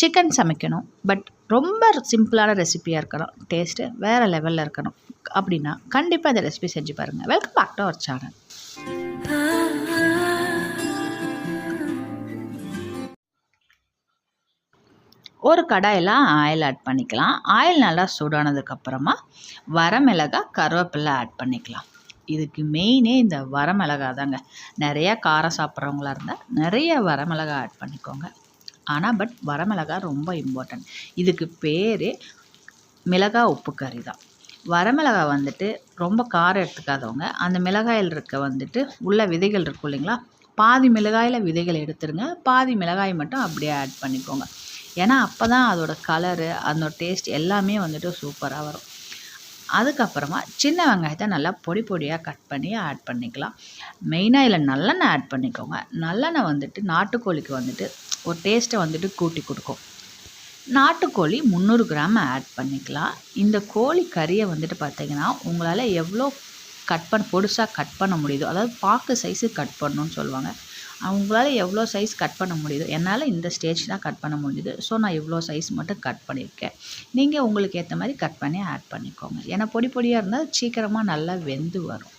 Chicken சமைக்கணும். But ரொம்ப சிம்பிளான ரெசிபியாக இருக்கணும். டேஸ்ட்டு வேறு லெவலில் இருக்கணும். அப்படின்னா கண்டிப்பாக இந்த ரெசிபி செஞ்சு பாருங்கள் welcome back to our channel ஒரு கடாயில் ஆயில் ஆட் பண்ணிக்கலாம். ஆயில் நல்லா சூடானதுக்கப்புறமா வரமிளகா கருவேப்பிலை ஆட் பண்ணிக்கலாம். இதுக்கு மெயினே இந்த வரமிளகா தாங்க. நிறையா காரம் சாப்பிட்றவங்களா இருந்தால் நிறைய வரமிளகா ஆட் பண்ணிக்கோங்க. ஆனால் பட் வரமிளகாய் ரொம்ப இம்பார்ட்டன்ட் இதுக்கு பேர் மிளகா உப்பு கறி தான். வரமிளகா வந்துட்டு ரொம்ப காரம் எடுத்துக்காதவங்க. அந்த மிளகாயில் இருக்க வந்துட்டு உள்ள விதைகள் இருக்கும் இல்லைங்களா? பாதி மிளகாயில் விதைகள் எடுத்துருங்க. பாதி மிளகாய் மட்டும் அப்படியே ஆட் பண்ணிக்கோங்க. ஏன்னா அப்போ தான் அதோட கலரு அதோட டேஸ்ட் எல்லாமே வந்துட்டு சூப்பராக வரும். அதுக்கப்புறமா சின்ன வெங்காயத்தை நல்லா பொடி பொடியாக கட் பண்ணி ஆட் பண்ணிக்கலாம். மெயினாக இதில் நல்லெண்ணெய் ஆட் பண்ணிக்கோங்க. நல்லெண்ணெய் வந்துட்டு நாட்டுக்கோழிக்கு வந்துட்டு ஒரு டேஸ்ட்டை வந்துட்டு கூட்டி கொடுக்கும். நாட்டுக்கோழி முந்நூறு கிராம் ஆட் பண்ணிக்கலாம். இந்த கோழி கறியை வந்துட்டு பார்த்திங்கன்னா உங்களால் எவ்வளோ கட் பண்ண பொடிசாக கட் பண்ண முடியுதோ அதாவது பாக்கு சைஸு கட் பண்ணணும்னு சொல்லுவாங்க. அவங்களால எவ்வளோ சைஸ் கட் பண்ண முடியுது என்னால் இந்த ஸ்டேஜ் தான் கட் பண்ண முடியுது. ஸோ நான் இவ்வளோ சைஸ் மட்டும் கட் பண்ணியிருக்கேன். நீங்கள் உங்களுக்கு ஏற்ற மாதிரி கட் பண்ணி ஆட் பண்ணிக்கோங்க. ஏன்னா பொடி பொடியாக இருந்தால் சீக்கிரமாக நல்லா வெந்து வரும்.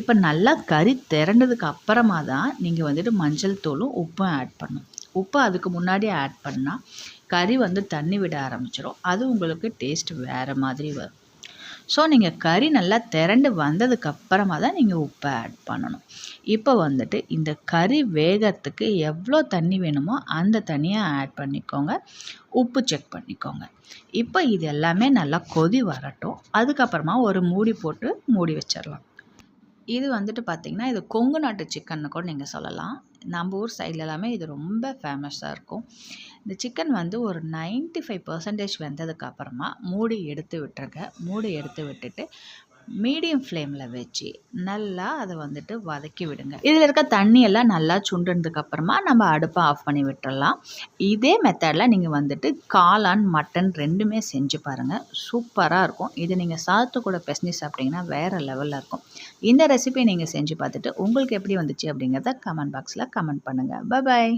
இப்போ நல்லா கறி திரண்டதுக்கு அப்புறமா தான் நீங்கள் வந்துட்டு மஞ்சள் தூளும் உப்பும் ஆட் பண்ணும் உப்பு அதுக்கு முன்னாடி ஆட் பண்ணால் கறி வந்து தண்ணி விட ஆரம்பிச்சிடும் அது உங்களுக்கு டேஸ்ட் வேறு மாதிரி வரும். ஸோ நீங்கள் கறி நல்லா திரண்டு வந்ததுக்கு அப்புறமா தான் நீங்கள் உப்பை ஆட் பண்ணணும். இப்போ வந்துட்டு இந்த கறி வேகத்துக்கு எவ்வளோ தண்ணி வேணுமோ அந்த தண்ணியை ஆட் பண்ணிக்கோங்க. உப்பு செக் பண்ணிக்கோங்க. இப்போ இது எல்லாமே நல்லா கொதி வரட்டும். அதுக்கப்புறமா ஒரு மூடி போட்டு மூடி வச்சிடலாம். இது வந்துட்டு பார்த்திங்கன்னா இது கொங்கு நாட்டு சிக்கன்னு கூட நீங்கள் சொல்லலாம். நம்ம ஊர் சைடில் எல்லாமே இது ரொம்ப ஃபேமஸாக இருக்கும். இந்த சிக்கன் வந்து ஒரு நைன்ட்டி ஃபைவ் பர்சன்டேஜ் வெந்ததுக்கு அப்புறமா மூடி எடுத்து விட்டுருங்க. மூடி எடுத்து விட்டுட்டு மீடியம் ஃப்ளேமில் வச்சு நல்லா அதை வந்துட்டு வதக்கி விடுங்க. இதில் இருக்க தண்ணியெல்லாம் நல்லா சுண்டுனதுக்கப்புறமா நம்ம அடுப்பை ஆஃப் பண்ணி விட்டுறலாம். இதே மெத்தடில் நீங்கள் வந்துட்டு காளான் மட்டன் ரெண்டுமே செஞ்சு பாருங்கள் சூப்பராக இருக்கும். இது நீங்கள் சாத்து கூட பெசஞ்சு சாப்பிட்டிங்கன்னா வேறு லெவலில் இருக்கும். இந்த ரெசிபி நீங்கள் செஞ்சு பார்த்துட்டு உங்களுக்கு எப்படி வந்துச்சு அப்படிங்கிறத கமெண்ட் பாக்ஸில் கமெண்ட் பண்ணுங்கள் பாய்